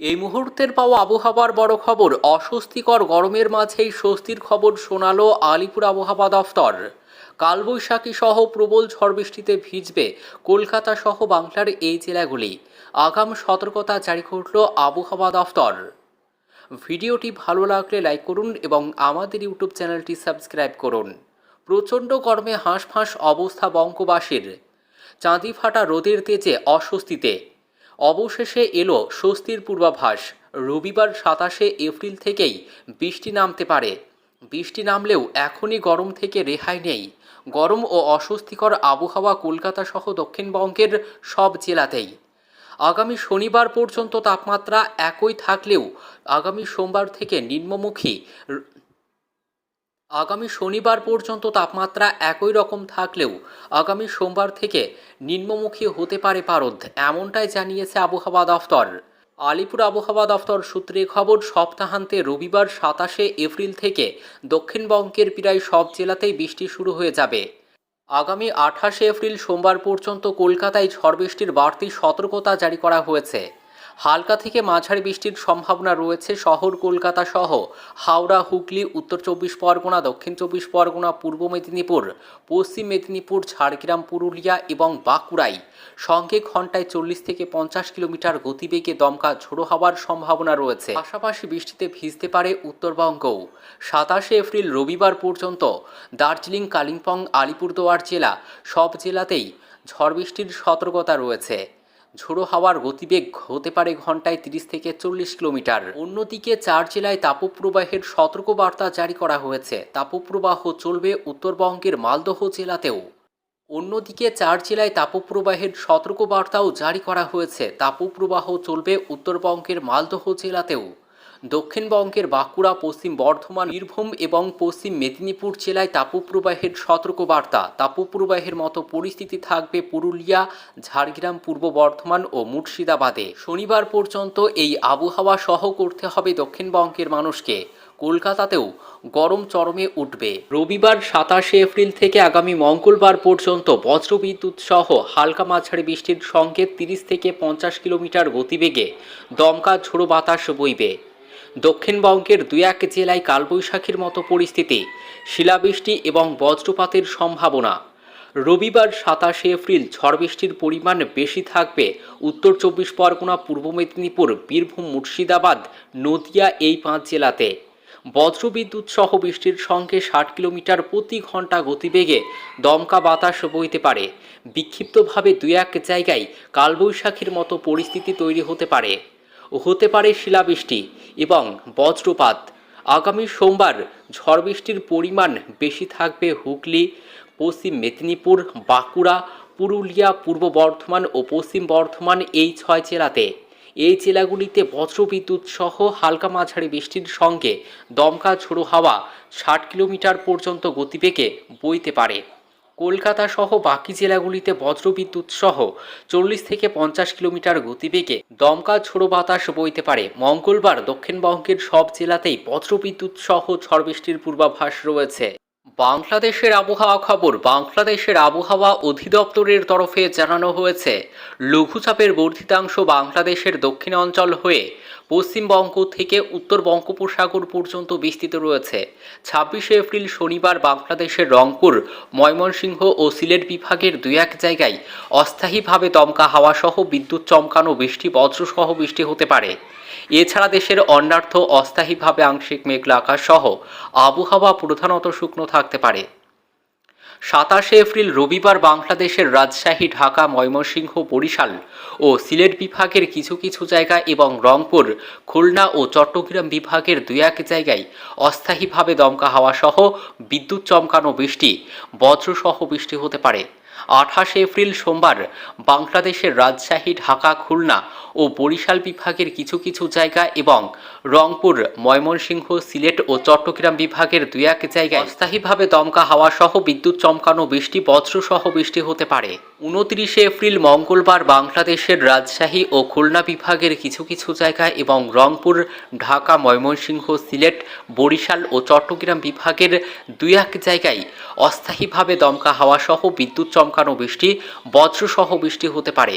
এই মুহূর্তের পাওয়া আবহাওয়ার বড় খবর, অস্বস্তিকর গরমের মাঝেই স্বস্তির খবর শোনালো আলিপুর আবহাওয়া দফতর। কালবৈশাখী সহ প্রবল ঝড় বৃষ্টিতে ভিজবে কলকাতা সহ বাংলার এই জেলাগুলি। আগাম সতর্কতা জারি করল আবহাওয়া দফতর। ভিডিওটি ভালো লাগলে লাইক করুন এবং আমাদের ইউটিউব চ্যানেলটি সাবস্ক্রাইব করুন। প্রচণ্ড গরমে হাঁসফাঁস অবস্থা বঙ্গবাসীর। চাঁদি ফাটা রোদের তেজে অস্বস্তিতে। অবশেষে এলো স্বস্তির পূর্বাভাস। রবিবার সাতাশে এপ্রিল থেকেই বৃষ্টি নামতে পারে। বৃষ্টি নামলেও এখনই গরম থেকে রেহাই নেই। গরম ও অস্বস্তিকর আবহাওয়া কলকাতা সহ দক্ষিণবঙ্গের সব জেলাতেই। আগামী শনিবার পর্যন্ত তাপমাত্রা একই থাকলেও আগামী সোমবার থেকে নিম্নমুখী আগামী শনিবার পর্যন্ত তাপমাত্রা একই রকম থাকলেও আগামী সোমবার থেকে নিম্নমুখী হতে পারে পারদ, এমনটাই জানিয়েছে আবহাওয়া দফতর। আলিপুর আবহাওয়া দফতর সূত্রে খবর, সপ্তাহান্তে রবিবার সাতাশে এপ্রিল থেকে দক্ষিণবঙ্গের প্রায় সব জেলাতেই বৃষ্টি শুরু হয়ে যাবে। আগামী আঠাশে এপ্রিল সোমবার পর্যন্ত কলকাতায় ঝড় বৃষ্টির বাড়তি সতর্কতা জারি করা হয়েছে। হালকা থেকে মাঝারি বৃষ্টির সম্ভাবনা রয়েছে শহর, কলকাতা সহ হাওড়া, হুগলি, উত্তর চব্বিশ পরগনা, দক্ষিণ চব্বিশ পরগনা, পূর্ব মেদিনীপুর, পশ্চিম মেদিনীপুর, ঝাড়গ্রাম, পুরুলিয়া এবং বাঁকুড়ায়। সঙ্গে ঘন্টায় চল্লিশ থেকে পঞ্চাশ কিলোমিটার গতিবেগে দমকা ঝোড়ো হওয়ার সম্ভাবনা রয়েছে। পাশাপাশি বৃষ্টিতে ভিজতে পারে উত্তরবঙ্গও সাতাশে এপ্রিল রবিবার পর্যন্ত দার্জিলিং, কালিম্পং, আলিপুরদুয়ার জেলা সব জেলাতেই ঝড় বৃষ্টির সতর্কতা রয়েছে। ঝোড়ো হাওয়ার গতিবেগ হতে পারে ঘন্টায় তিরিশ থেকে চল্লিশ কিলোমিটার। অন্যদিকে চার জেলায় তাপপ্রবাহের সতর্কবার্তা জারি করা হয়েছে। তাপপ্রবাহ চলবে উত্তরবঙ্গের মালদহ জেলাতেও। অন্যদিকে চার জেলায় তাপপ্রবাহের সতর্কবার্তাও জারি করা হয়েছে। তাপপ্রবাহ চলবে উত্তরবঙ্গের মালদহ জেলাতেও। দক্ষিণবঙ্গের বাঁকুড়া, পশ্চিম বর্ধমান, বীরভূম এবং পশ্চিম মেদিনীপুর জেলায় তাপপ্রবাহের সতর্কবার্তা। তাপপ্রবাহের মতো পরিস্থিতি থাকবে পুরুলিয়া, ঝাড়গ্রাম, পূর্ব বর্ধমান ও মুর্শিদাবাদে। শনিবার পর্যন্ত এই আবহাওয়া সহ করতে হবে দক্ষিণবঙ্গের মানুষকে। কলকাতাতেও গরম চরমে উঠবে। রবিবার সাতাশে এপ্রিল থেকে আগামী মঙ্গলবার পর্যন্ত বজ্রবিদ্যুৎ সহ হালকা মাঝারি বৃষ্টির সঙ্গে তিরিশ থেকে পঞ্চাশ কিলোমিটার গতিবেগে। দমকা ঝোড়ো বাতাস বইবে। দক্ষিণবঙ্গের দুই এক জেলায় কালবৈশাখীর মতো পরিস্থিতি, শিলাবৃষ্টি এবং বজ্রপাতের সম্ভাবনা। রবিবার সাতাশে এপ্রিল ঝড় বৃষ্টির পরিমাণ বেশি থাকবে উত্তর চব্বিশ পরগনা, পূর্ব মেদিনীপুর, বীরভূম, মুর্শিদাবাদ, নদিয়া এই পাঁচ জেলাতে। বজ্রবিদ্যুৎ সহ বৃষ্টির সঙ্গে ষাট কিলোমিটার প্রতি ঘণ্টা গতিবেগে দমকা বাতাস বইতে পারে। বিক্ষিপ্তভাবে দুই এক জায়গায় কালবৈশাখীর মতো পরিস্থিতি তৈরি হতে পারে। হতে পারে শিলাবৃষ্টি এবং বজ্রপাত। আগামী সোমবার ঝড় বৃষ্টির পরিমাণ বেশি থাকবে হুগলি, পশ্চিম মেদিনীপুর, বাঁকুড়া, পুরুলিয়া, পূর্ব বর্ধমান ও পশ্চিম বর্ধমান এই ছয় জেলাতে। এই জেলাগুলিতে বজ্রবিদ্যুৎ সহ হালকা মাঝারি বৃষ্টির সঙ্গে দমকা ঝোড়ো হাওয়া ষাট কিলোমিটার পর্যন্ত গতিবেগে বইতে পারে। কলকাতা সহ বাকি জেলাগুলিতে বজ্রবিদ্যুৎ সহ চল্লিশ থেকে পঞ্চাশ কিলোমিটার গতিবেগে দমকা ঝোড়ো বাতাস বইতে পারে। মঙ্গলবার দক্ষিণবঙ্গের সব জেলাতেই বজ্রবিদ্যুৎ সহ ঝড় বৃষ্টির পূর্বাভাস রয়েছে। বাংলাদেশের আবহাওয়া খবর, বাংলাদেশের আবহাওয়া অধিদপ্তরের তরফে জানানো হয়েছে, লঘুচাপের বর্ধিতাংশ বাংলাদেশের দক্ষিণ অঞ্চল হয়ে পশ্চিমবঙ্গ থেকে উত্তর বঙ্গোপসাগর পর্যন্ত বিস্তৃত রয়েছে। ছাব্বিশে এপ্রিল শনিবার বাংলাদেশের রংপুর, ময়মনসিংহ ও সিলেট বিভাগের দুই এক জায়গায় অস্থায়ীভাবে দমকা হাওয়াসহ বিদ্যুৎ চমকানো বৃষ্টি, বজ্রসহ বৃষ্টি হতে পারে। এছাড়া দেশের অন্যার্থ, অস্থায়ীভাবে আংশিক মেঘলা আকাশ সহ আবহাওয়া প্রধানত শুকনো থাকতে পারে। সাতাশে এপ্রিল রবিবার বাংলাদেশের রাজশাহী, ঢাকা, ময়মনসিংহ, বরিশাল ও সিলেট বিভাগের কিছু কিছু জায়গা এবং রংপুর, খুলনা ও চট্টগ্রাম বিভাগের দুই এক জায়গায় অস্থায়ীভাবে দমকা হাওয়া সহ বিদ্যুৎ চমকানো বৃষ্টি, বজ্রসহ বৃষ্টি হতে পারে। আঠাশে এপ্রিল সোমবার বাংলাদেশের রাজশাহী, ঢাকা, খুলনা ও বরিশাল বিভাগের কিছু কিছু জায়গা এবং রংপুর, ময়মনসিংহ, সিলেট ও চট্টগ্রাম বিভাগের দু এক জায়গায় অস্থায়ীভাবে দমকা হাওয়া সহ বিদ্যুৎ চমকানো বৃষ্টি, বজ্রসহ বৃষ্টি হতে পারে। উনত্রিশে এপ্রিল মঙ্গলবার বাংলাদেশের রাজশাহী ও খুলনা বিভাগের কিছু কিছু জায়গায় এবং রংপুর, ঢাকা, ময়মনসিংহ, সিলেট, বরিশাল ও চট্টগ্রাম বিভাগের দুই এক জায়গায় অস্থায়ীভাবে দমকা হাওয়াসহ বিদ্যুৎ চমকানো বৃষ্টি, বজ্রসহ বৃষ্টি হতে পারে।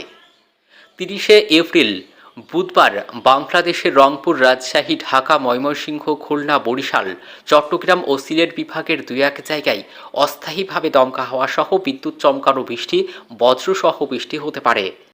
তিরিশে এপ্রিল বুধবার বাংলাদেশের রংপুর রাজশাহী, ঢাকা, ময়মনসিংহ, খুলনা, বরিশাল, চট্টগ্রাম ও সিলেট বিভাগের দুই এক জায়গায় অস্থায়ীভাবে দমকা হওয়া সহ বিদ্যুৎ চমকানো বৃষ্টি, বজ্রসহ বৃষ্টি হতে পারে।